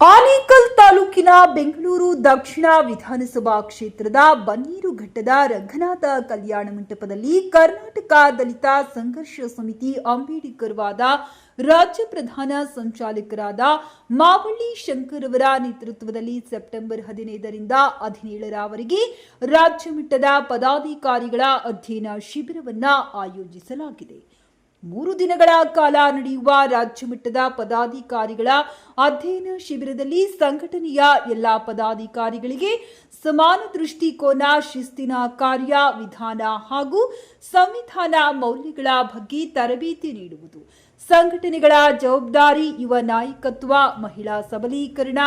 ಆನೇಕಲ್ ತಾಲೂಕಿನ ಬೆಂಗಳೂರು ದಕ್ಷಿಣ ವಿಧಾನಸಭಾ ಕ್ಷೇತ್ರದ ಬನ್ನೀರುಘಟ್ಟದ ರಂಗನಾಥ ಕಲ್ಯಾಣ ಮಂಟಪದಲ್ಲಿ ಕರ್ನಾಟಕ ದಲಿತ ಸಂಘರ್ಷ ಸಮಿತಿ ಅಂಬೇಡ್ಕರ್ ವಾದ ರಾಜ್ಯ ಪ್ರಧಾನ ಸಂಚಾಲಕರಾದ ಮಾವಳ್ಳಿ ಶಂಕರ್ ಅವರ ನೇತೃತ್ವದಲ್ಲಿ ಸೆಪ್ಟೆಂಬರ್ ಹದಿನೈದರಿಂದ ಹದಿನೇಳರವರೆಗೆ ರಾಜ್ಯ ಮಟ್ಟದ ಪದಾಧಿಕಾರಿಗಳ ಅಧ್ಯಯನ ಶಿಬಿರವನ್ನು ಆಯೋಜಿಸಲಾಗಿದೆ. ಮೂರು ದಿನಗಳ ಕಾಲ ನಡೆಯುವ ರಾಜ್ಯ ಮಟ್ಟದ ಪದಾಧಿಕಾರಿಗಳ ಅಧ್ಯಯನ ಶಿಬಿರದಲ್ಲಿ ಸಂಘಟನೆಯ ಎಲ್ಲಾ ಪದಾಧಿಕಾರಿಗಳಿಗೆ ಸಮಾನ ದೃಷ್ಟಿಕೋನ, ಶಿಸ್ತಿನ ಕಾರ್ಯ, ವಿಧಾನ ಹಾಗೂ ಸಂವಿಧಾನ ಮೌಲ್ಯಗಳ ಬಗ್ಗೆ ತರಬೇತಿ ನೀಡುವುದು. ಸಂಘಟನೆಗಳ ಜವಾಬ್ದಾರಿ, ಯುವ ನಾಯಕತ್ವ, ಮಹಿಳಾ ಸಬಲೀಕರಣ,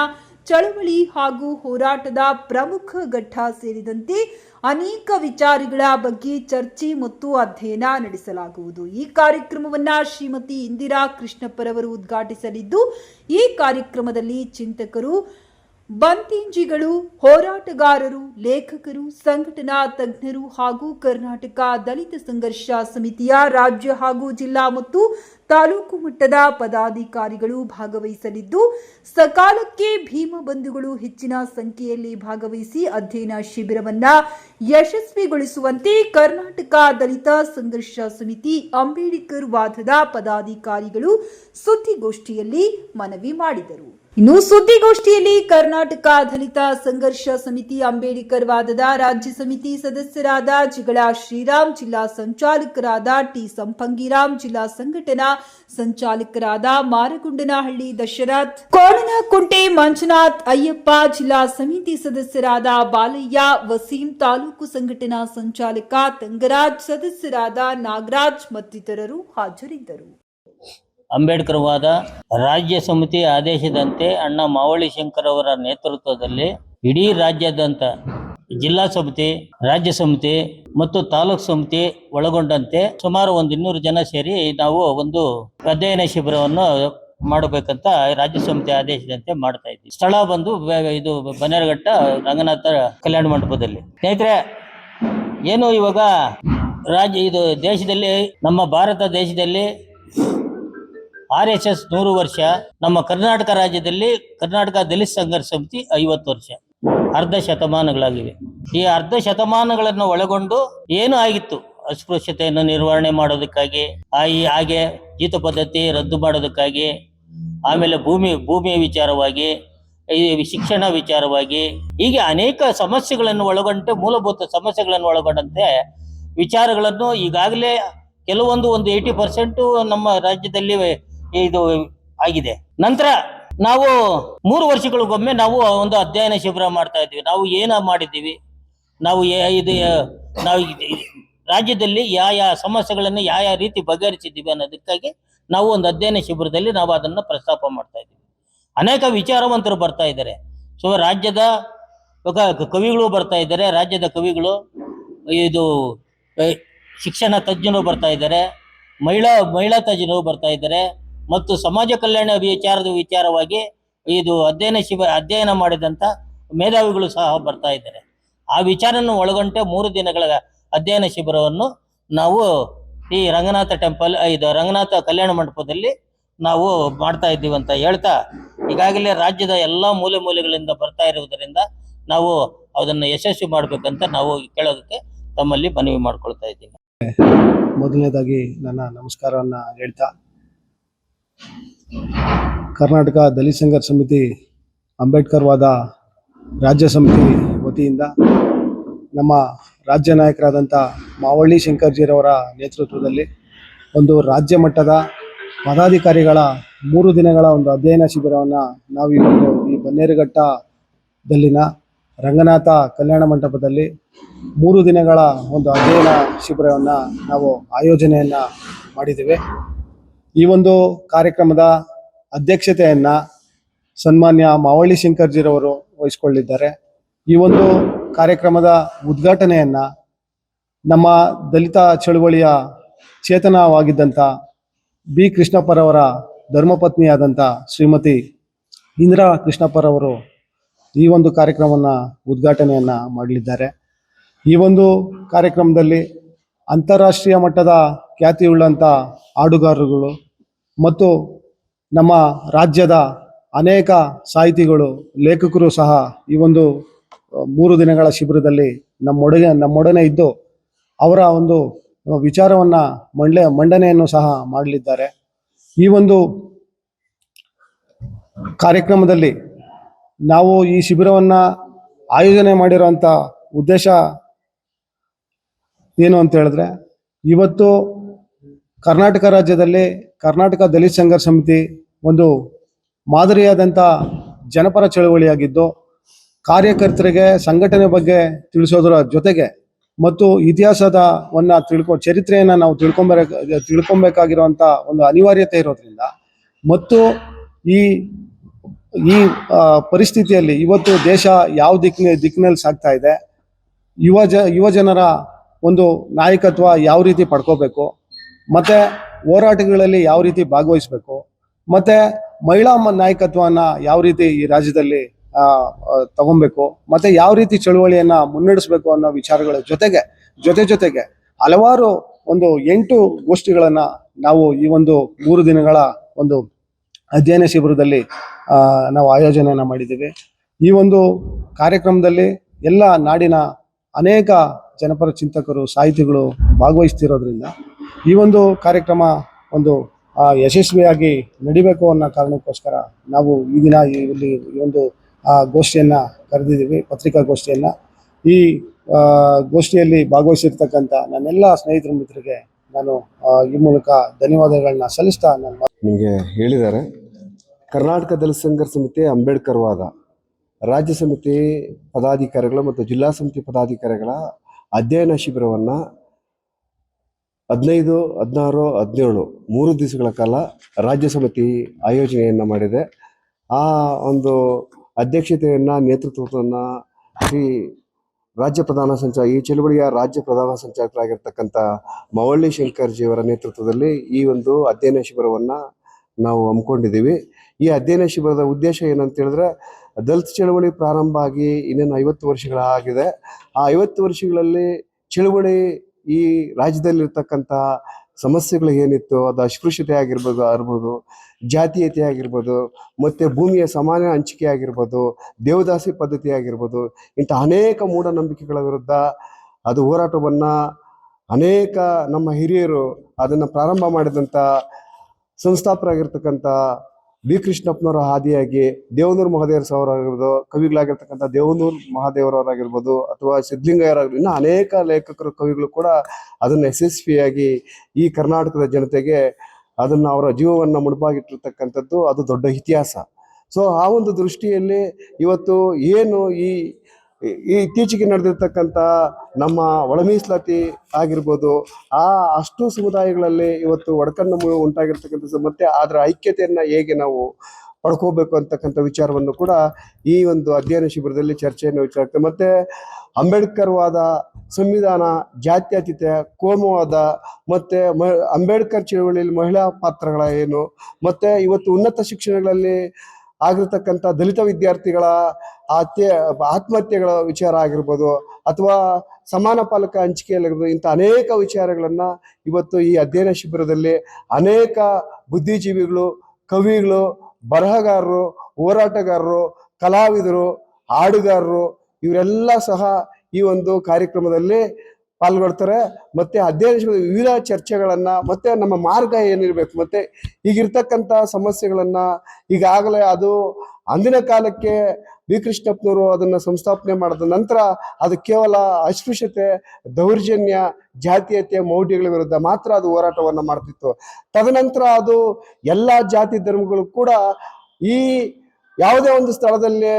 ಚಳವಳಿ ಹಾಗೂ ಹೋರಾಟದ ಪ್ರಮುಖ ಘಟ್ಟ ಸೇರಿದಂತೆ ಅನೇಕ ವಿಚಾರಗಳ ಬಗ್ಗೆ ಚರ್ಚೆ ಮತ್ತು ಅಧ್ಯಯನ ನಡೆಸಲಾಗುವುದು. ಈ ಕಾರ್ಯಕ್ರಮವನ್ನ ಶ್ರೀಮತಿ ಇಂದಿರಾ ಕೃಷ್ಣಪ್ಪರವರು ಉದ್ಘಾಟಿಸಲಿದ್ದು, ಈ ಕಾರ್ಯಕ್ರಮದಲ್ಲಿ ಚಿಂತಕರು ಬಂತಿಂಜಿಗಳು ಹೋರಾಟಗಾರರು, ಲೇಖಕರು, ಸಂಘಟನಾ ತಜ್ಞರು ಹಾಗೂ ಕರ್ನಾಟಕ ದಲಿತ ಸಂಘರ್ಷ ಸಮಿತಿಯ ರಾಜ್ಯ ಹಾಗೂ ಜಿಲ್ಲಾ ಮತ್ತು ತಾಲೂಕು ಮಟ್ಟದ ಪದಾಧಿಕಾರಿಗಳು ಭಾಗವಹಿಸಲಿದ್ದು, ಸಕಾಲಕ್ಕೆ ಭೀಮ ಬಂಧುಗಳು ಹೆಚ್ಚಿನ ಸಂಖ್ಯೆಯಲ್ಲಿ ಭಾಗವಹಿಸಿ ಅಧ್ಯಯನ ಶಿಬಿರವನ್ನ ಯಶಸ್ವಿಗೊಳಿಸುವಂತೆ ಕರ್ನಾಟಕ ದಲಿತ ಸಂಘರ್ಷ ಸಮಿತಿ ಅಂಬೇಡ್ಕರ್ ವಾದದ ಪದಾಧಿಕಾರಿಗಳು ಸುದ್ದಿಗೋಷ್ಠಿಯಲ್ಲಿ ಮನವಿ ಮಾಡಿದರು. ಇನ್ನು ಸುದ್ದಿಗೋಷ್ಠಿಯಲ್ಲಿ ಕರ್ನಾಟಕ ದಲಿತ ಸಂಘರ್ಷ ಸಮಿತಿ ಅಂಬೇಡ್ಕರ್ ವಾದದ ರಾಜ್ಯ ಸಮಿತಿ ಸದಸ್ಯರಾದ ಜಿಗಳ ಶ್ರೀರಾಮ್, ಜಿಲ್ಲಾ ಸಂಚಾಲಕರಾದ ಟಿ ಸಂಪಂಗಿರಾಮ್, ಜಿಲ್ಲಾ ಸಂಘಟನಾ ಸಂಚಾಲಕರಾದ ಮಾರಗುಂಡನಹಳ್ಳಿ ದಶರಥ್, ಕೋಣನಕುಂಟೆ ಮಂಜುನಾಥ್ ಅಯ್ಯಪ್ಪ, ಜಿಲ್ಲಾ ಸಮಿತಿ ಸದಸ್ಯರಾದ ಬಾಲಯ್ಯ, ವಸೀಂ ತಾಲೂಕು ಸಂಘಟನಾ ಸಂಚಾಲಕ ತಂಗರಾಜ್, ಸದಸ್ಯರಾದ ನಾಗರಾಜ್ ಮತ್ತಿತರರು ಹಾಜರಿದ್ದರು. ಅಂಬೇಡ್ಕರ್ ವಾದ ರಾಜ್ಯ ಸಮಿತಿ ಆದೇಶದಂತೆ ಅಣ್ಣ ಮಾವಳಿ ಶಂಕರ್ ಅವರ ನೇತೃತ್ವದಲ್ಲಿ ಇಡೀ ರಾಜ್ಯಾದ್ಯಂತ ಜಿಲ್ಲಾ ಸಮಿತಿ, ರಾಜ್ಯ ಸಮಿತಿ ಮತ್ತು ತಾಲೂಕು ಸಮಿತಿ ಒಳಗೊಂಡಂತೆ ಸುಮಾರು ಒಂದು ಇನ್ನೂರು ಜನ ಸೇರಿ ನಾವು ಒಂದು ಅಧ್ಯಯನ ಶಿಬಿರವನ್ನು ಮಾಡಬೇಕಂತ ರಾಜ್ಯ ಸಮಿತಿ ಆದೇಶದಂತೆ ಮಾಡ್ತಾ ಇದ್ವಿ ಸ್ಥಳ ಬಂದು ಇದು ಬನ್ನೇರಘಟ್ಟ ರಂಗನಾಥ ಕಲ್ಯಾಣ ಮಂಟಪದಲ್ಲಿ. ಸ್ನೇಹಿತರೆ, ಏನು ಇವಾಗ ರಾಜ್ಯ, ಇದು ದೇಶದಲ್ಲಿ, ನಮ್ಮ ಭಾರತ ದೇಶದಲ್ಲಿ ಆರ್ ಎಸ್ ಎಸ್ ನೂರು ವರ್ಷ, ನಮ್ಮ ಕರ್ನಾಟಕ ರಾಜ್ಯದಲ್ಲಿ ಕರ್ನಾಟಕ ದಲಿತ ಸಂಘರ್ಷ ಸಮಿತಿ ಐವತ್ತು ವರ್ಷ. ಅರ್ಧ ಶತಮಾನಗಳಾಗಿವೆ. ಈ ಅರ್ಧ ಶತಮಾನಗಳನ್ನು ಒಳಗೊಂಡು ಏನು ಆಗಿತ್ತು? ಅಸ್ಪೃಶ್ಯತೆಯನ್ನು ನಿರ್ವಹಣೆ ಮಾಡೋದಕ್ಕಾಗಿ, ಆ ಈ ಹಾಗೆ ಜೀತ ಪದ್ಧತಿ ರದ್ದು ಮಾಡೋದಕ್ಕಾಗಿ, ಆಮೇಲೆ ಭೂಮಿ, ಭೂಮಿಯ ವಿಚಾರವಾಗಿ, ಈ ಶಿಕ್ಷಣ ವಿಚಾರವಾಗಿ, ಹೀಗೆ ಅನೇಕ ಸಮಸ್ಯೆಗಳನ್ನು ಒಳಗೊಂಡಂತೆ ಮೂಲಭೂತ ಸಮಸ್ಯೆಗಳನ್ನು ಒಳಗೊಂಡಂತೆ ವಿಚಾರಗಳನ್ನು ಈಗಾಗಲೇ ಕೆಲವೊಂದು ಒಂದು ಏಯ್ಟಿ ಪರ್ಸೆಂಟು ನಮ್ಮ ರಾಜ್ಯದಲ್ಲಿ ಇದು ಆಗಿದೆ. ನಂತರ ನಾವು ಮೂರು ವರ್ಷಗಳಿಗೊಮ್ಮೆ ನಾವು ಒಂದು ಅಧ್ಯಯನ ಶಿಬಿರ ಮಾಡ್ತಾ ಇದ್ವಿ ನಾವು ಏನ ಮಾಡಿದ್ದೀವಿ? ನಾವು ಇದು ನಾವು ರಾಜ್ಯದಲ್ಲಿ ಯಾವ ಯಾವ ಸಮಸ್ಯೆಗಳನ್ನು ಯಾವ ಯಾವ ರೀತಿ ಬಗೆಹರಿಸಿದ್ದೀವಿ ಅನ್ನೋದಕ್ಕಾಗಿ ನಾವು ಒಂದು ಅಧ್ಯಯನ ಶಿಬಿರದಲ್ಲಿ ನಾವು ಅದನ್ನ ಪ್ರಸ್ತಾಪ ಮಾಡ್ತಾ ಇದ್ದೀವಿ. ಅನೇಕ ವಿಚಾರವಂತರು ಬರ್ತಾ ಇದ್ದಾರೆ. ಸೊ, ರಾಜ್ಯದ ಕವಿಗಳು ಬರ್ತಾ ಇದ್ದಾರೆ. ರಾಜ್ಯದ ಕವಿಗಳು, ಇದು ಶಿಕ್ಷಣ ತಜ್ಞರು ಬರ್ತಾ ಇದ್ದಾರೆ. ಮಹಿಳಾ ಮಹಿಳಾ ತಜ್ಞರು ಬರ್ತಾ ಇದ್ದಾರೆ. ಮತ್ತು ಸಮಾಜ ಕಲ್ಯಾಣ ವಿಚಾರದ ವಿಚಾರವಾಗಿ ಇದು ಅಧ್ಯಯನ ಶಿಬಿರ, ಅಧ್ಯಯನ ಮಾಡಿದಂತ ಮೇಧಾವಿಗಳು ಸಹ ಬರ್ತಾ ಇದ್ದಾರೆ. ಆ ವಿಚಾರನ ಒಳಗೊಂಡೆ ಮೂರು ದಿನಗಳ ಅಧ್ಯಯನ ಶಿಬಿರವನ್ನು ನಾವು ಈ ರಂಗನಾಥ ಟೆಂಪಲ್, ಇದು ರಂಗನಾಥ ಕಲ್ಯಾಣ ಮಂಟಪದಲ್ಲಿ ನಾವು ಮಾಡ್ತಾ ಇದ್ದೀವಿ ಅಂತ ಹೇಳ್ತಾ, ಈಗಾಗಲೇ ರಾಜ್ಯದ ಎಲ್ಲಾ ಮೂಲೆ ಮೂಲೆಗಳಿಂದ ಬರ್ತಾ ಇರುವುದರಿಂದ ನಾವು ಅದನ್ನು ಯಶಸ್ವಿ ಮಾಡಬೇಕಂತ ನಾವು ಕೇಳೋದಕ್ಕೆ ತಮ್ಮಲ್ಲಿ ಮನವಿ ಮಾಡ್ಕೊಳ್ತಾ ಇದ್ದೀನಿ ಮೊದಲನೇದಾಗಿ ನನ್ನ ನಮಸ್ಕಾರವನ್ನು ಹೇಳ್ತಾ ಕರ್ನಾಟಕ ದಲಿತ ಸಂಘರ್ಷ ಸಮಿತಿ ಅಂಬೇಡ್ಕರ್ ವಾದ ರಾಜ್ಯ ಸಮಿತಿ ವತಿಯಿಂದ ನಮ್ಮ ರಾಜ್ಯ ನಾಯಕರಾದಂಥ ಮಾವಳ್ಳಿ ಶಂಕರ್ಜಿರವರ ನೇತೃತ್ವದಲ್ಲಿ ಒಂದು ರಾಜ್ಯ ಮಟ್ಟದ ಪದಾಧಿಕಾರಿಗಳ ಮೂರು ದಿನಗಳ ಒಂದು ಅಧ್ಯಯನ ಶಿಬಿರವನ್ನು ನಾವು ಇವತ್ತು ಈ ಬನ್ನೇರುಘಟ್ಟದಲ್ಲಿನ ರಂಗನಾಥ ಕಲ್ಯಾಣ ಮಂಟಪದಲ್ಲಿ ಮೂರು ದಿನಗಳ ಒಂದು ಅಧ್ಯಯನ ಶಿಬಿರವನ್ನು ನಾವು ಆಯೋಜನೆಯನ್ನು ಮಾಡಿದ್ದೇವೆ. ಈ ಒಂದು ಕಾರ್ಯಕ್ರಮದ ಅಧ್ಯಕ್ಷತೆಯನ್ನ ಸನ್ಮಾನ್ಯ ಮಾವಳ್ಳಿ ಶಂಕರ್ಜಿರವರು ವಹಿಸಿಕೊಳ್ಳಿದ್ದಾರೆ. ಈ ಒಂದು ಕಾರ್ಯಕ್ರಮದ ಉದ್ಘಾಟನೆಯನ್ನ ನಮ್ಮ ದಲಿತ ಚಳುವಳಿಯ ಚೇತನವಾಗಿದ್ದಂಥ ಬಿ ಕೃಷ್ಣಪ್ಪರವರ ಧರ್ಮಪತ್ನಿಯಾದಂಥ ಶ್ರೀಮತಿ ಇಂದಿರಾ ಕೃಷ್ಣಪ್ಪರವರು ಈ ಒಂದು ಕಾರ್ಯಕ್ರಮವನ್ನು ಉದ್ಘಾಟನೆಯನ್ನ ಮಾಡಲಿದ್ದಾರೆ. ಈ ಒಂದು ಕಾರ್ಯಕ್ರಮದಲ್ಲಿ ಅಂತಾರಾಷ್ಟ್ರೀಯ ಮಟ್ಟದ ಖ್ಯಾತಿಯುಳ್ಳಂಥ ಹಾಡುಗಾರರುಗಳು ಮತ್ತು ನಮ್ಮ ರಾಜ್ಯದ ಅನೇಕ ಸಾಹಿತಿಗಳು, ಲೇಖಕರು ಸಹ ಈ ಒಂದು ಮೂರು ದಿನಗಳ ಶಿಬಿರದಲ್ಲಿ ನಮ್ಮೊಡನೆ ನಮ್ಮೊಡನೆ ಇದ್ದು ಅವರ ಒಂದು ವಿಚಾರವನ್ನು ಮಂಡನೆ ಮಂಡನೆಯನ್ನು ಸಹ ಮಾಡಲಿದ್ದಾರೆ. ಈ ಒಂದು ಕಾರ್ಯಕ್ರಮದಲ್ಲಿ ನಾವು ಈ ಶಿಬಿರವನ್ನು ಆಯೋಜನೆ ಮಾಡಿರುವಂಥ ಉದ್ದೇಶ ಏನು ಅಂತ ಹೇಳಿದ್ರೆ, ಇವತ್ತು ಕರ್ನಾಟಕ ರಾಜ್ಯದಲ್ಲಿ ಕರ್ನಾಟಕ ದಲಿತ ಸಂಘರ್ಷ ಸಮಿತಿ ಒಂದು ಮಾದರಿಯಾದಂಥ ಜನಪರ ಚಳವಳಿಯಾಗಿದ್ದು, ಕಾರ್ಯಕರ್ತರಿಗೆ ಸಂಘಟನೆ ಬಗ್ಗೆ ತಿಳಿಸೋದರ ಜೊತೆಗೆ ಮತ್ತು ಇತಿಹಾಸದವನ್ನ ತಿಳ್ಕೊ, ಚರಿತ್ರೆಯನ್ನು ನಾವು ತಿಳ್ಕೊಂಬರ ತಿಳ್ಕೊಬೇಕಾಗಿರುವಂಥ ಒಂದು ಅನಿವಾರ್ಯತೆ ಇರೋದ್ರಿಂದ ಮತ್ತು ಈ ಈ ಪರಿಸ್ಥಿತಿಯಲ್ಲಿ ಇವತ್ತು ದೇಶ ಯಾವ ದಿಕ್ಕಿನ, ದಿಕ್ಕಿನಲ್ಲಿ ಸಾಗ್ತಾ ಇದೆ, ಯುವ ಜ, ಯುವ ಜನರ ಒಂದು ನಾಯಕತ್ವ ಯಾವ ರೀತಿ ಪಡ್ಕೋಬೇಕು ಮತ್ತೆ ಹೋರಾಟಗಳಲ್ಲಿ ಯಾವ ರೀತಿ ಭಾಗವಹಿಸಬೇಕು, ಮತ್ತೆ ಮಹಿಳಾ ನಾಯಕತ್ವವನ್ನ ಯಾವ ರೀತಿ ಈ ರಾಜ್ಯದಲ್ಲಿ ತಗೊಬೇಕು, ಮತ್ತೆ ಯಾವ ರೀತಿ ಚಳುವಳಿಯನ್ನ ಮುನ್ನಡೆಸಬೇಕು ಅನ್ನೋ ವಿಚಾರಗಳ ಜೊತೆಗೆ, ಜೊತೆ ಜೊತೆಗೆ ಹಲವಾರು ಒಂದು ಎಂಟು ಗೋಷ್ಠಿಗಳನ್ನ ನಾವು ಈ ಒಂದು ಮೂರು ದಿನಗಳ ಒಂದು ಅಧ್ಯಯನ ಶಿಬಿರದಲ್ಲಿ ನಾವು ಆಯೋಜನೆಯನ್ನ ಮಾಡಿದ್ದೀವಿ. ಈ ಒಂದು ಕಾರ್ಯಕ್ರಮದಲ್ಲಿ ಎಲ್ಲ ನಾಡಿನ ಅನೇಕ ಜನಪರ ಚಿಂತಕರು, ಸಾಹಿತಿಗಳು ಭಾಗವಹಿಸ್ತಿರೋದ್ರಿಂದ ಈ ಒಂದು ಕಾರ್ಯಕ್ರಮ ಒಂದು ಯಶಸ್ವಿಯಾಗಿ ನಡಿಬೇಕು ಅನ್ನೋ ಕಾರಣಕ್ಕೋಸ್ಕರ ನಾವು ಈ ದಿನ ಇಲ್ಲಿ ಈ ಒಂದು ಗೋಷ್ಠಿಯನ್ನು ಕರೆದಿದ್ದೀವಿ ಪತ್ರಿಕಾಗೋಷ್ಠಿಯನ್ನು ಈ ಗೋಷ್ಠಿಯಲ್ಲಿ ಭಾಗವಹಿಸಿರ್ತಕ್ಕಂಥ ನನ್ನೆಲ್ಲ ಸ್ನೇಹಿತರ ಮಿತ್ರರಿಗೆ ನಾನು ಈ ಮೂಲಕ ಧನ್ಯವಾದಗಳನ್ನ ಸಲ್ಲಿಸ್ತಾ ನನ್ನ ನಿಮಗೆ ಹೇಳಿದ್ದಾರೆ ಕರ್ನಾಟಕ ದಲಿತ ಸಮಿತಿ ಅಂಬೇಡ್ಕರ್ ವಾದ. ರಾಜ್ಯ ಸಮಿತಿ ಪದಾಧಿಕಾರಿಗಳು ಮತ್ತು ಜಿಲ್ಲಾ ಸಮಿತಿ ಪದಾಧಿಕಾರಿಗಳ ಅಧ್ಯಯನ ಶಿಬಿರವನ್ನು ಹದಿನೈದು, ಹದಿನಾರು, ಹದಿನೇಳು, ಮೂರು ದಿವಸಗಳ ಕಾಲ ರಾಜ್ಯ ಸಮಿತಿ ಆಯೋಜನೆಯನ್ನು ಮಾಡಿದೆ. ಆ ಒಂದು ಅಧ್ಯಕ್ಷತೆಯನ್ನು, ನೇತೃತ್ವವನ್ನು ಶ್ರೀ ರಾಜ್ಯ ಪ್ರಧಾನ ಸಂಚಾರ ಈ ಚಳುವಳಿಯ ರಾಜ್ಯ ಪ್ರಧಾನ ಸಂಚಾಲಕರಾಗಿರ್ತಕ್ಕಂಥ ಮವಳ್ಳಿ ಶಂಕರ್ಜಿಯವರ ನೇತೃತ್ವದಲ್ಲಿ ಈ ಒಂದು ಅಧ್ಯಯನ ಶಿಬಿರವನ್ನು ನಾವು ಹಮ್ಮಿಕೊಂಡಿದ್ದೀವಿ. ಈ ಅಧ್ಯಯನ ಶಿಬಿರದ ಉದ್ದೇಶ ಏನಂತ ಹೇಳಿದ್ರೆ, ದಲಿತ ಚಳವಳಿ ಪ್ರಾರಂಭ ಆಗಿ ಇನ್ನೇನು ಐವತ್ತು ವರ್ಷಗಳಾಗಿದೆ. ಆ ಐವತ್ತು ವರ್ಷಗಳಲ್ಲಿ ಚಳುವಳಿ ಈ ರಾಜ್ಯದಲ್ಲಿರ್ತಕ್ಕಂಥ ಸಮಸ್ಯೆಗಳು ಏನಿತ್ತು, ಅದು ಅಸ್ಪೃಶ್ಯತೆ ಆಗಿರ್ಬೋದು ಆಗಿರ್ಬೋದು, ಜಾತೀಯತೆ ಆಗಿರ್ಬೋದು, ಮತ್ತು ಭೂಮಿಯ ಸಮಾನ ಹಂಚಿಕೆ ಆಗಿರ್ಬೋದು, ದೇವದಾಸಿ ಪದ್ಧತಿ ಆಗಿರ್ಬೋದು, ಇಂಥ ಅನೇಕ ಮೂಢನಂಬಿಕೆಗಳ ವಿರುದ್ಧ ಅದು ಹೋರಾಟವನ್ನು ಅನೇಕ ನಮ್ಮ ಹಿರಿಯರು ಅದನ್ನು ಪ್ರಾರಂಭ ಮಾಡಿದಂಥ ಸಂಸ್ಥಾಪಕರಾಗಿರ್ತಕ್ಕಂಥ ಬಿ ಕೃಷ್ಣಪ್ಪನವರ ಹಾದಿಯಾಗಿ ದೇವನೂರು ಮಹಾದೇವರ ಸಾವಿರಾಗಿರ್ಬೋದು ಕವಿಗಳಾಗಿರ್ತಕ್ಕಂಥ ದೇವನೂರು ಮಹಾದೇವರವರಾಗಿರ್ಬೋದು, ಅಥವಾ ಸಿದ್ಧಲಿಂಗಯ್ಯರಾಗಿರ್ಬೋದು ಇನ್ನೂ ಅನೇಕ ಲೇಖಕರು, ಕವಿಗಳು ಕೂಡ ಅದನ್ನು ಯಶಸ್ವಿಯಾಗಿ ಈ ಕರ್ನಾಟಕದ ಜನತೆಗೆ ಅದನ್ನು ಅವರ ಜೀವವನ್ನು ಮುಡುಪಾಗಿಟ್ಟಿರ್ತಕ್ಕಂಥದ್ದು ಅದು ದೊಡ್ಡ ಇತಿಹಾಸ. ಸೊ ಆ ಒಂದು ದೃಷ್ಟಿಯಲ್ಲಿ ಇವತ್ತು ಏನು ಈ ಇತ್ತೀಚೆಗೆ ನಡೆದಿರ್ತಕ್ಕಂಥ ನಮ್ಮ ಒಳ ಮೀಸಲಾತಿ ಆಗಿರ್ಬೋದು, ಆ ಅಷ್ಟು ಸಮುದಾಯಗಳಲ್ಲಿ ಇವತ್ತು ಒಡಕನ್ನು ಉಂಟಾಗಿರ್ತಕ್ಕಂಥ ಮತ್ತೆ ಅದರ ಐಕ್ಯತೆಯನ್ನು ಹೇಗೆ ನಾವು ಪಡ್ಕೋಬೇಕು ಅಂತಕ್ಕಂಥ ವಿಚಾರವನ್ನು ಕೂಡ ಈ ಒಂದು ಅಧ್ಯಯನ ಶಿಬಿರದಲ್ಲಿ ಚರ್ಚೆಯನ್ನು ವಿಚಾರ ಮತ್ತೆ ಅಂಬೇಡ್ಕರ್ವಾದ ಸಂವಿಧಾನ ಜಾತ್ಯತೀತ ಕೋಮವಾದ, ಮತ್ತೆ ಅಂಬೇಡ್ಕರ್ ಚಳವಳಿಯಲ್ಲಿ ಮಹಿಳಾ ಪಾತ್ರಗಳ ಏನು ಮತ್ತೆ ಇವತ್ತು ಉನ್ನತ ಶಿಕ್ಷಣಗಳಲ್ಲಿ ಆಗಿರ್ತಕ್ಕಂಥ ದಲಿತ ವಿದ್ಯಾರ್ಥಿಗಳ ಆತ್ಯ, ಆತ್ಮಹತ್ಯೆಗಳ ವಿಚಾರ ಆಗಿರ್ಬೋದು ಅಥವಾ ಸಮಾನ ಪಾಲಕ ಹಂಚಿಕೆಯಲ್ಲಿರ್ಬೋದು ಇಂಥ ಅನೇಕ ವಿಚಾರಗಳನ್ನು ಇವತ್ತು ಈ ಅಧ್ಯಯನ ಶಿಬಿರದಲ್ಲಿ ಅನೇಕ ಬುದ್ಧಿಜೀವಿಗಳು, ಕವಿಗಳು, ಬರಹಗಾರರು, ಹೋರಾಟಗಾರರು, ಕಲಾವಿದರು, ಹಾಡುಗಾರರು ಇವರೆಲ್ಲ ಸಹ ಈ ಒಂದು ಕಾರ್ಯಕ್ರಮದಲ್ಲಿ ಪಾಲ್ಗೊಳ್ತಾರೆ. ಮತ್ತೆ ಅಧ್ಯಯನ ವಿವಿಧ ಚರ್ಚೆಗಳನ್ನ, ಮತ್ತೆ ನಮ್ಮ ಮಾರ್ಗ ಏನಿರ್ಬೇಕು, ಮತ್ತೆ ಈಗಿರ್ತಕ್ಕಂಥ ಸಮಸ್ಯೆಗಳನ್ನ ಈಗಾಗಲೇ ಅದು ಅಂದಿನ ಕಾಲಕ್ಕೆ ವಿ. ಕೃಷ್ಣಪ್ಪನವರು ಅದನ್ನ ಸಂಸ್ಥಾಪನೆ ಮಾಡಿದ ನಂತರ ಅದು ಕೇವಲ ಅಸ್ಪೃಶ್ಯತೆ, ದೌರ್ಜನ್ಯ ಜಾತೀಯತೆ ಮೌಢ್ಯಗಳ ವಿರುದ್ಧ ಮಾತ್ರ ಅದು ಹೋರಾಟವನ್ನು ಮಾಡ್ತಿತ್ತು. ತದನಂತರ ಅದು ಎಲ್ಲ ಜಾತಿ ಧರ್ಮಗಳು ಕೂಡ ಈ ಯಾವುದೇ ಒಂದು ಸ್ಥಳದಲ್ಲಿ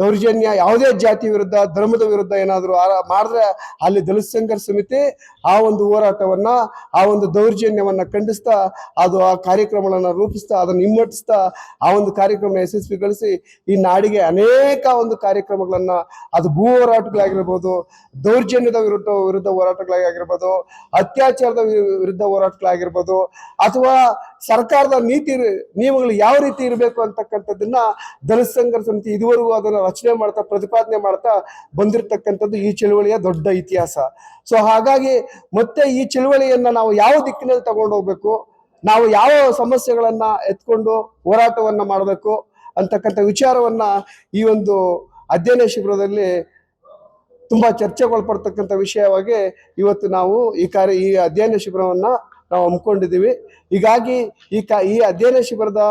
ದೌರ್ಜನ್ಯ ಯಾವುದೇ ಜಾತಿ ವಿರುದ್ಧ, ಧರ್ಮದ ವಿರುದ್ಧ ಏನಾದರೂ ಮಾಡಿದ್ರೆ ಅಲ್ಲಿ ದಲಿತ ಸಂಘರ್ಷ ಸಮಿತಿ ಆ ಒಂದು ಹೋರಾಟವನ್ನ, ಆ ಒಂದು ದೌರ್ಜನ್ಯವನ್ನ ಖಂಡಿಸ್ತಾ, ಅದು ಆ ಕಾರ್ಯಕ್ರಮಗಳನ್ನು ರೂಪಿಸ್ತಾ, ಅದನ್ನು ಹಿಮ್ಮೆಟ್ಟಿಸ್ತಾ, ಆ ಒಂದು ಕಾರ್ಯಕ್ರಮ ಯಶಸ್ವಿಗೊಳಿಸಿ ಈ ನಾಡಿಗೆ ಅನೇಕ ಒಂದು ಕಾರ್ಯಕ್ರಮಗಳನ್ನ, ಅದು ಭೂ ಹೋರಾಟಗಳಾಗಿರ್ಬೋದು, ದೌರ್ಜನ್ಯದ ವಿರುದ್ಧ ವಿರುದ್ಧ ಹೋರಾಟಗಳಾಗಿರ್ಬೋದು, ಅತ್ಯಾಚಾರದ ವಿರುದ್ಧ ಹೋರಾಟಗಳಾಗಿರ್ಬೋದು, ಅಥವಾ ಸರ್ಕಾರದ ನೀತಿ ನಿಯಮಗಳು ಯಾವ ರೀತಿ ಇರಬೇಕು ಅಂತಕ್ಕಂಥದ್ದನ್ನ ದಲಿತ ಸಂಘರ್ಷ ಸಮಿತಿ ಇದುವರೆಗೂ ಅದನ್ನ ರಚನೆ ಮಾಡ್ತಾ, ಪ್ರತಿಪಾದನೆ ಮಾಡ್ತಾ ಬಂದಿರತಕ್ಕಂಥದ್ದು ಈ ಚಳುವಳಿಯ ದೊಡ್ಡ ಇತಿಹಾಸ. ಸೊ ಹಾಗಾಗಿ ಮತ್ತೆ ಈ ಚಳುವಳಿಯನ್ನ ನಾವು ಯಾವ ದಿಕ್ಕಿನಲ್ಲಿ ತಗೊಂಡು ಹೋಗ್ಬೇಕು, ನಾವು ಯಾವ ಸಮಸ್ಯೆಗಳನ್ನ ಎತ್ಕೊಂಡು ಹೋರಾಟವನ್ನ ಮಾಡಬೇಕು ಅಂತಕ್ಕಂಥ ವಿಚಾರವನ್ನ ಈ ಒಂದು ಅಧ್ಯಯನ ಶಿಬಿರದಲ್ಲಿ ತುಂಬಾ ಚರ್ಚೆಗೊಳಪಡ್ತಕ್ಕಂಥ ವಿಷಯವಾಗಿ ಇವತ್ತು ನಾವು ಈ ಕಾರ್ಯ, ಈ ಅಧ್ಯಯನ ಶಿಬಿರವನ್ನ ನಾವು ಹಮ್ಮಿಕೊಂಡಿದ್ದೀವಿ. ಹೀಗಾಗಿ ಈ ಕ, ಈ ಅಧ್ಯಯನ ಶಿಬಿರದ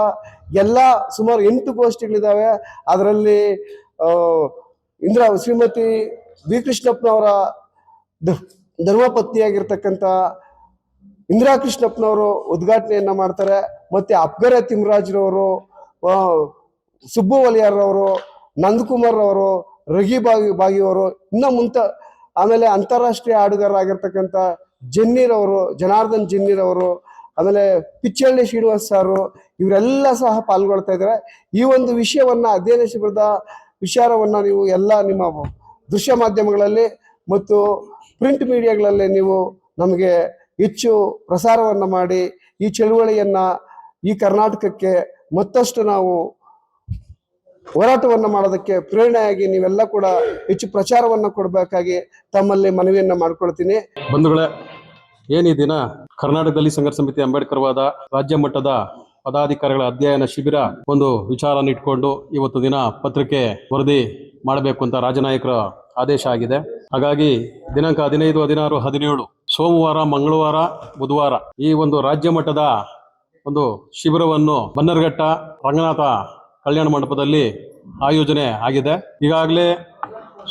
ಎಲ್ಲ ಸುಮಾರು ಎಂಟು ಗೋಷ್ಠಿಗಳಿದ್ದಾವೆ. ಅದರಲ್ಲಿ ಇಂದ್ರ, ಶ್ರೀಮತಿ ವಿ ಕೃಷ್ಣಪ್ಪನವರ ಧರ್ಮಪತ್ನಿಯಾಗಿರ್ತಕ್ಕಂಥ ಇಂದಿರಾ ಕೃಷ್ಣಪ್ಪನವರು ಉದ್ಘಾಟನೆಯನ್ನ ಮಾಡ್ತಾರೆ. ಮತ್ತೆ ಅಬ್ಗರ ತಿಮ್ರಾಜ್ರವರು ಸುಬ್ಬು ವಲಿಯಾರವರು ನಂದಕುಮಾರ್ ಅವರು ರಘಿ ಬಾಗಿ, ಬಾಗಿಯವರು, ಇನ್ನೂ ಮುಂತ, ಆಮೇಲೆ ಅಂತಾರಾಷ್ಟ್ರೀಯ ಆಡುಗಾರರಾಗಿರ್ತಕ್ಕಂಥ ಜನ್ನೀರ್ ಅವರು, ಜನಾರ್ದನ್ ಜನ್ನೀರ್ ಅವರು, ಆಮೇಲೆ ಪಿಚ್ಚಳ್ಳಿ ಶ್ರೀನಿವಾಸ್ ಸಾರು, ಇವರೆಲ್ಲ ಸಹ ಪಾಲ್ಗೊಳ್ತಾ ಇದ್ದಾರೆ. ಈ ಒಂದು ವಿಷಯವನ್ನ ಅಧ್ಯಯನ ಶಿಬಿರದ ವಿಚಾರವನ್ನ ನೀವು ಎಲ್ಲ ನಿಮ್ಮ ದೃಶ್ಯ ಮಾಧ್ಯಮಗಳಲ್ಲಿ ಮತ್ತು ಪ್ರಿಂಟ್ ಮೀಡಿಯಾಗಳಲ್ಲಿ ನೀವು ನಮಗೆ ಹೆಚ್ಚು ಪ್ರಸಾರವನ್ನು ಮಾಡಿ, ಈ ಚಳುವಳಿಯನ್ನ ಈ ಕರ್ನಾಟಕಕ್ಕೆ ಮತ್ತಷ್ಟು ನಾವು ಹೋರಾಟವನ್ನು ಮಾಡೋದಕ್ಕೆ ಪ್ರೇರಣೆಯಾಗಿ ನೀವೆಲ್ಲ ಕೂಡ ಹೆಚ್ಚು ಪ್ರಚಾರವನ್ನು ಕೊಡಬೇಕಾಗಿ ತಮ್ಮಲ್ಲಿ ಮನವಿಯನ್ನು ಮಾಡ್ಕೊಳ್ತೀನಿ. ಬಂಧುಗಳೇ ಏನ್ ದಿನ? ಕರ್ನಾಟಕದಲ್ಲಿ ಸಂಘರ್ಷ ಸಮಿತಿ ಅಂಬೇಡ್ಕರ್ವಾದ ರಾಜ್ಯ ಮಟ್ಟದ ಪದಾಧಿಕಾರಿಗಳ ಅಧ್ಯಯನ ಶಿಬಿರ ಒಂದು ವಿಚಾರ ಇಟ್ಕೊಂಡು ಇವತ್ತು ದಿನ ಪತ್ರಿಕೆ ವರದಿ ಮಾಡಬೇಕು ಅಂತ ರಾಜನಾಯಕರ ಆದೇಶ ಆಗಿದೆ. ಹಾಗಾಗಿ ದಿನಾಂಕ ಹದಿನೈದು, ಹದಿನಾರು, ಹದಿನೇಳು, ಸೋಮವಾರ, ಮಂಗಳವಾರ, ಬುಧವಾರ ಈ ಒಂದು ರಾಜ್ಯ ಮಟ್ಟದ ಒಂದು ಶಿಬಿರವನ್ನು ಬನ್ನರ್ಘಟ್ಟ ರಂಗನಾಥ ಕಲ್ಯಾಣ ಮಂಟಪದಲ್ಲಿ ಆಯೋಜನೆ ಆಗಿದೆ. ಈಗಾಗಲೇ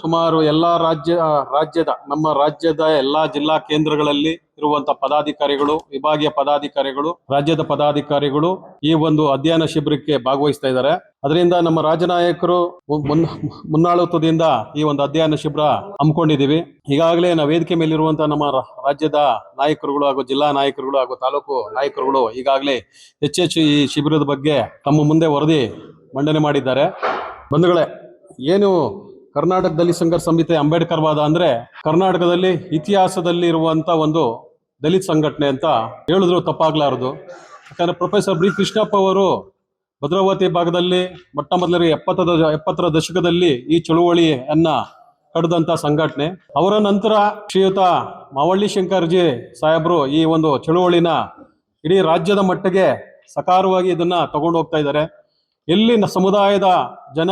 ಸುಮಾರು ಎಲ್ಲ ರಾಜ್ಯ ರಾಜ್ಯದ, ನಮ್ಮ ರಾಜ್ಯದ ಎಲ್ಲಾ ಜಿಲ್ಲಾ ಕೇಂದ್ರಗಳಲ್ಲಿ ಇರುವಂತ ಪದಾಧಿಕಾರಿಗಳು, ವಿಭಾಗೀಯ ಪದಾಧಿಕಾರಿಗಳು, ರಾಜ್ಯದ ಪದಾಧಿಕಾರಿಗಳು ಈ ಒಂದು ಅಧ್ಯಯನ ಶಿಬಿರಕ್ಕೆ ಭಾಗವಹಿಸ್ತಾ ಇದ್ದಾರೆ. ಅದರಿಂದ ನಮ್ಮ ರಾಜನಾಯಕರು ಮುನ್, ಮುನ್ನಾಳುತ್ವದಿಂದ ಈ ಒಂದು ಅಧ್ಯಯನ ಶಿಬಿರ ಹಮ್ಮಿಕೊಂಡಿದ್ದೀವಿ. ಈಗಾಗಲೇ ನಾವು ವೇದಿಕೆ ಮೇಲಿರುವಂತಹ ನಮ್ಮ ರಾಜ್ಯದ ನಾಯಕರುಗಳು ಹಾಗೂ ಜಿಲ್ಲಾ ನಾಯಕರುಗಳು ಹಾಗೂ ತಾಲೂಕು ನಾಯಕರುಗಳು ಈಗಾಗಲೇ ಹೆಚ್ಚೆಚ್ಚು ಈ ಶಿಬಿರದ ಬಗ್ಗೆ ತಮ್ಮ ಮುಂದೆ ವರದಿ ಮಂಡನೆ ಮಾಡಿದ್ದಾರೆ. ಬಂಧುಗಳೇ, ಏನು ಕರ್ನಾಟಕದಲ್ಲಿ ಸಂಘರ್ಷ ಸಮಿತಿ ಅಂಬೇಡ್ಕರ್ ವಾದ ಅಂದ್ರೆ ಕರ್ನಾಟಕದಲ್ಲಿ ಇತಿಹಾಸದಲ್ಲಿ ಇರುವಂತ ಒಂದು ದಲಿತ ಸಂಘಟನೆ ಅಂತ ಹೇಳಿದ್ರು ತಪ್ಪಾಗ್ಲಾರದು. ಯಾಕಂದ್ರೆ ಪ್ರೊಫೆಸರ್ ಬಿ ಕೃಷ್ಣಪ್ಪ ಅವರು ಭದ್ರಾವತಿ ಭಾಗದಲ್ಲಿ ಮೊಟ್ಟ ಮೊದಲಿಗೆ ಎಪ್ಪತ್ತರ ಎಪ್ಪತ್ತರ ದಶಕದಲ್ಲಿ ಈ ಚಳುವಳಿಯನ್ನ ಕಡ್ದಂತ ಸಂಘಟನೆ. ಅವರ ನಂತರ ಶ್ರೀಯುತ ಮಾವಳ್ಳಿ ಶಂಕರ್ಜಿ ಸಾಹೇಬರು ಈ ಒಂದು ಚಳುವಳಿನ ಇಡೀ ರಾಜ್ಯದ ಮಟ್ಟಿಗೆ ಸಕಾರವಾಗಿ ಇದನ್ನ ತಗೊಂಡು ಹೋಗ್ತಾ ಇದ್ದಾರೆ. ಎಲ್ಲಿ ಸಮುದಾಯದ ಜನ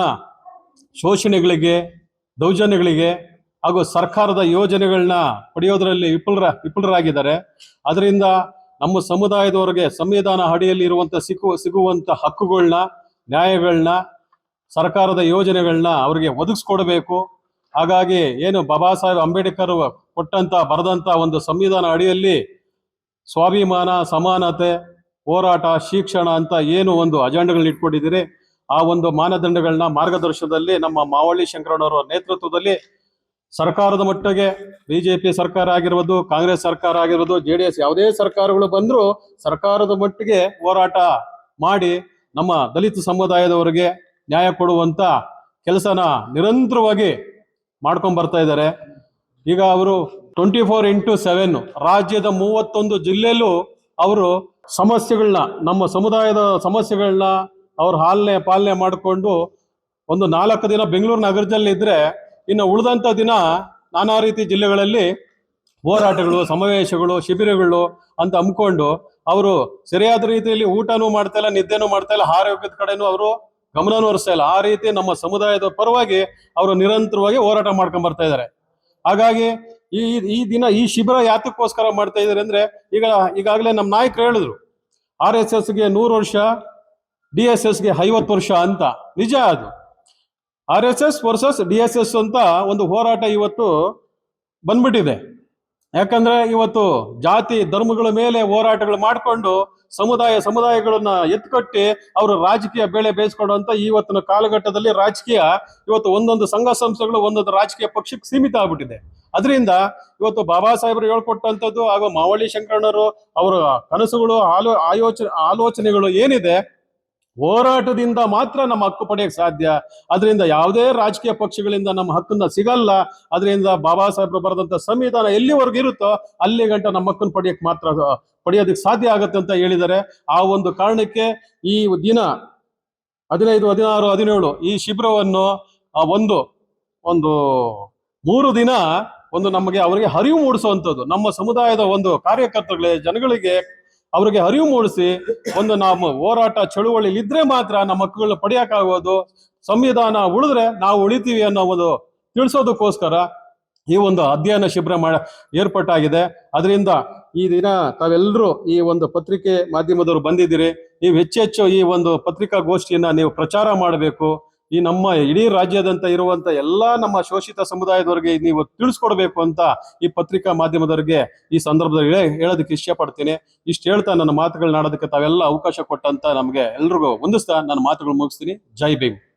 ಶೋಷಣೆಗಳಿಗೆ, ದೌರ್ಜನ್ಯಗಳಿಗೆ ಹಾಗೂ ಸರ್ಕಾರದ ಯೋಜನೆಗಳನ್ನ ಪಡೆಯೋದರಲ್ಲಿ ವಿಫಲರ ವಿಫುಲರಾಗಿದ್ದಾರೆ ಅದರಿಂದ ನಮ್ಮ ಸಮುದಾಯದವರಿಗೆ ಸಂವಿಧಾನ ಅಡಿಯಲ್ಲಿ ಇರುವಂತ ಸಿಕ್ಕು ಸಿಗುವಂತ ಹಕ್ಕುಗಳನ್ನ ನ್ಯಾಯಗಳನ್ನ ಸರ್ಕಾರದ ಯೋಜನೆಗಳನ್ನ ಅವರಿಗೆ ಒದಗಿಸ್ಕೊಡ್ಬೇಕು. ಹಾಗಾಗಿ ಏನು ಬಾಬಾ ಸಾಹೇಬ್ ಅಂಬೇಡ್ಕರ್ ಕೊಟ್ಟಂತ, ಬರೆದಂತ ಒಂದು ಸಂವಿಧಾನ ಅಡಿಯಲ್ಲಿ ಸ್ವಾಭಿಮಾನ, ಸಮಾನತೆ, ಹೋರಾಟ, ಶಿಕ್ಷಣ ಅಂತ ಏನು ಒಂದು ಅಜೆಂಡಗಳನ್ನ ಇಟ್ಕೊಂಡಿದ್ದೀರಿ. ಆ ಒಂದು ಮಾನದಂಡಗಳನ್ನ ಮಾರ್ಗದರ್ಶನದಲ್ಲಿ ನಮ್ಮ ಮಾವಳ್ಳಿ ಶಂಕರಣ್ಣವರ ನೇತೃತ್ವದಲ್ಲಿ ಸರ್ಕಾರದ ಮಟ್ಟಿಗೆ ಬಿಜೆಪಿ ಸರ್ಕಾರ ಆಗಿರ್ಬೋದು, ಕಾಂಗ್ರೆಸ್ ಸರ್ಕಾರ ಆಗಿರ್ಬೋದು, ಜೆ ಡಿ ಎಸ್ ಯಾವುದೇ ಸರ್ಕಾರಗಳು ಬಂದರೂ ಸರ್ಕಾರದ ಮಟ್ಟಿಗೆ ಹೋರಾಟ ಮಾಡಿ ನಮ್ಮ ದಲಿತ ಸಮುದಾಯದವರಿಗೆ ನ್ಯಾಯ ಕೊಡುವಂತ ಕೆಲಸನ ನಿರಂತರವಾಗಿ ಮಾಡ್ಕೊಂಡ್ ಬರ್ತಾ ಇದ್ದಾರೆ. ಈಗ ಅವರು ಟ್ವೆಂಟಿ ಫೋರ್ ಇಂಟು ಸೆವೆನ್ ರಾಜ್ಯದ ಮೂವತ್ತೊಂದು ಜಿಲ್ಲೆಯಲ್ಲೂ ಅವರು ಸಮಸ್ಯೆಗಳನ್ನ ನಮ್ಮ ಸಮುದಾಯದ ಸಮಸ್ಯೆಗಳನ್ನ ಅವ್ರ ಹಾಲನೆ, ಪಾಲನೆ ಮಾಡಿಕೊಂಡು ಒಂದು ನಾಲ್ಕು ದಿನ ಬೆಂಗಳೂರು ನಗರದಲ್ಲಿ ಇದ್ರೆ ಇನ್ನು ಉಳಿದಂತ ದಿನ ನಾನಾ ರೀತಿ ಜಿಲ್ಲೆಗಳಲ್ಲಿ ಹೋರಾಟಗಳು, ಸಮಾವೇಶಗಳು, ಶಿಬಿರಗಳು ಅಂತ ಹಮ್ಮಿಕೊಂಡು ಅವರು ಸರಿಯಾದ ರೀತಿಯಲ್ಲಿ ಊಟನೂ ಮಾಡ್ತಾ ಇಲ್ಲ, ನಿದ್ದೆನೂ ಮಾಡ್ತಾ ಇಲ್ಲ, ಆರೋಗ್ಯದ ಕಡೆನೂ ಅವರು ಗಮನನೂ ಹರಿಸ್ತಾ ಇಲ್ಲ. ಆ ರೀತಿ ನಮ್ಮ ಸಮುದಾಯದ ಪರವಾಗಿ ಅವರು ನಿರಂತರವಾಗಿ ಹೋರಾಟ ಮಾಡ್ಕೊಂಡ್ ಬರ್ತಾ ಇದ್ದಾರೆ. ಹಾಗಾಗಿ ಈ ಈ ದಿನ ಈ ಶಿಬಿರ ಯಾತಕ್ಕೋಸ್ಕರ ಮಾಡ್ತಾ ಇದ್ದಾರೆ ಅಂದ್ರೆ ಈಗ, ಈಗಾಗಲೇ ನಮ್ಮ ನಾಯಕರು ಹೇಳಿದ್ರು. ಆರ್ ಎಸ್ ಎಸ್ಗೆ ನೂರು ವರ್ಷ ಡಿ ಎಸ್ ಎಸ್ಗೆ ಐವತ್ತು ವರ್ಷ ಅಂತ. ನಿಜ ಅದು. R S S versus D S S ಅಂತ ಒಂದು ಹೋರಾಟ ಇವತ್ತು ಬಂದ್ಬಿಟ್ಟಿದೆ. ಯಾಕಂದ್ರೆ ಇವತ್ತು ಜಾತಿ, ಧರ್ಮಗಳ ಮೇಲೆ ಹೋರಾಟಗಳು ಮಾಡಿಕೊಂಡು ಸಮುದಾಯ ಸಮುದಾಯಗಳನ್ನ ಎತ್ಕಟ್ಟಿ ಅವರು ರಾಜಕೀಯ ಬೆಳೆ ಬೇಯಿಸ್ಕೊಡುವಂತ ಇವತ್ತಿನ ಕಾಲಘಟ್ಟದಲ್ಲಿ ರಾಜಕೀಯ ಇವತ್ತು ಒಂದೊಂದು ಸಂಘ ಸಂಸ್ಥೆಗಳು ಒಂದೊಂದು ರಾಜಕೀಯ ಪಕ್ಷಕ್ಕೆ ಸೀಮಿತ ಆಗ್ಬಿಟ್ಟಿದೆ. ಅದರಿಂದ ಇವತ್ತು ಬಾಬಾ ಸಾಹೇಬರು ಹೇಳ್ಕೊಟ್ಟಂಥದ್ದು ಹಾಗೂ ಮಾವಳಿ ಶಂಕರಣ್ಣರು ಅವರ ಕನಸುಗಳು, ಆಲೋ ಆಯೋಚನೆ ಆಲೋಚನೆಗಳು ಏನಿದೆ ಹೋರಾಟದಿಂದ ಮಾತ್ರ ನಮ್ಮ ಹಕ್ಕು ಪಡೆಯಕ್ಕೆ ಸಾಧ್ಯ. ಅದರಿಂದ ಯಾವುದೇ ರಾಜಕೀಯ ಪಕ್ಷಗಳಿಂದ ನಮ್ಮ ಹಕ್ಕನ್ನ ಸಿಗಲ್ಲ. ಅದರಿಂದ ಬಾಬಾ ಸಾಹೇಬ್ರು ಬರೆದಂತ ಸಂವಿಧಾನ ಎಲ್ಲಿವರೆಗೂ ಇರುತ್ತೋ ಅಲ್ಲಿ ಗಂಟ ನಮ್ಮ ಹಕ್ಕನ್ನು ಪಡೆಯಕ್ಕೆ ಮಾತ್ರ, ಪಡೆಯೋದಕ್ಕೆ ಸಾಧ್ಯ ಆಗುತ್ತೆ ಅಂತ ಹೇಳಿದ್ದಾರೆ. ಆ ಒಂದು ಕಾರಣಕ್ಕೆ ಈ ದಿನ ಹದಿನೈದು, ಹದಿನಾರು, ಹದಿನೇಳು ಈ ಶಿಬಿರವನ್ನು, ಆ ಒಂದು ಒಂದು ಮೂರು ದಿನ ಒಂದು ನಮಗೆ ಅವರಿಗೆ ಅರಿವು ಮೂಡಿಸುವಂಥದ್ದು. ನಮ್ಮ ಸಮುದಾಯದ ಒಂದು ಕಾರ್ಯಕರ್ತರುಗಳಿಗೆ ಜನಗಳಿಗೆ ಅವ್ರಿಗೆ ಅರಿವು ಮೂಡಿಸಿ ಒಂದು ನಮ್ಮ ಹೋರಾಟ ಚಳುವಳಿಲಿ ಇದ್ರೆ ಮಾತ್ರ ನಮ್ಮ ಹಕ್ಕುಗಳನ್ನ ಪಡೆಯಕ್ಕಾಗೋದು ಸಂವಿಧಾನ ಉಳಿದ್ರೆ ನಾವು ಉಳಿತೀವಿ ಅನ್ನೋ ಒಂದು ತಿಳಿಸೋದಕ್ಕೋಸ್ಕರ ಈ ಒಂದು ಅಧ್ಯಯನ ಶಿಬಿರ ಮಾಡ ಏರ್ಪಟ್ಟಾಗಿದೆ. ಅದರಿಂದ ಈ ದಿನ ತಾವೆಲ್ಲರೂ ಈ ಒಂದು ಪತ್ರಿಕೆ ಮಾಧ್ಯಮದವರು ಬಂದಿದ್ದೀರಿ. ನೀವು ಹೆಚ್ಚೆಚ್ಚು ಈ ಒಂದು ಪತ್ರಿಕಾಗೋಷ್ಠಿಯನ್ನ ನೀವು ಪ್ರಚಾರ ಮಾಡಬೇಕು. ಈ ನಮ್ಮ ಇಡೀ ರಾಜ್ಯದಂತ ಇರುವಂತ ಎಲ್ಲಾ ನಮ್ಮ ಶೋಷಿತ ಸಮುದಾಯದವರಿಗೆ ನೀವು ತಿಳಿಸ್ಕೊಡ್ಬೇಕು ಅಂತ ಈ ಪತ್ರಿಕಾ ಮಾಧ್ಯಮದವರಿಗೆ ಈ ಸಂದರ್ಭದಲ್ಲಿ ಹೇಳೋದಕ್ಕೆ ಹೇಳೋದಕ್ಕೆ ಇಷ್ಟಪಡ್ತೀನಿ. ಇಷ್ಟು ಹೇಳ್ತಾ ನನ್ನ ಮಾತುಗಳನ್ನ ಆಡೋದಕ್ಕೆ ತಾವೆಲ್ಲ ಅವಕಾಶ ಕೊಟ್ಟಂತ ನಮಗೆ ಎಲ್ರಿಗೂ ಹೊಂದಿಸ್ತಾ ನನ್ನ ಮಾತುಗಳು ಮುಗಿಸ್ತೀನಿ. ಜೈ ಭೀಮ್.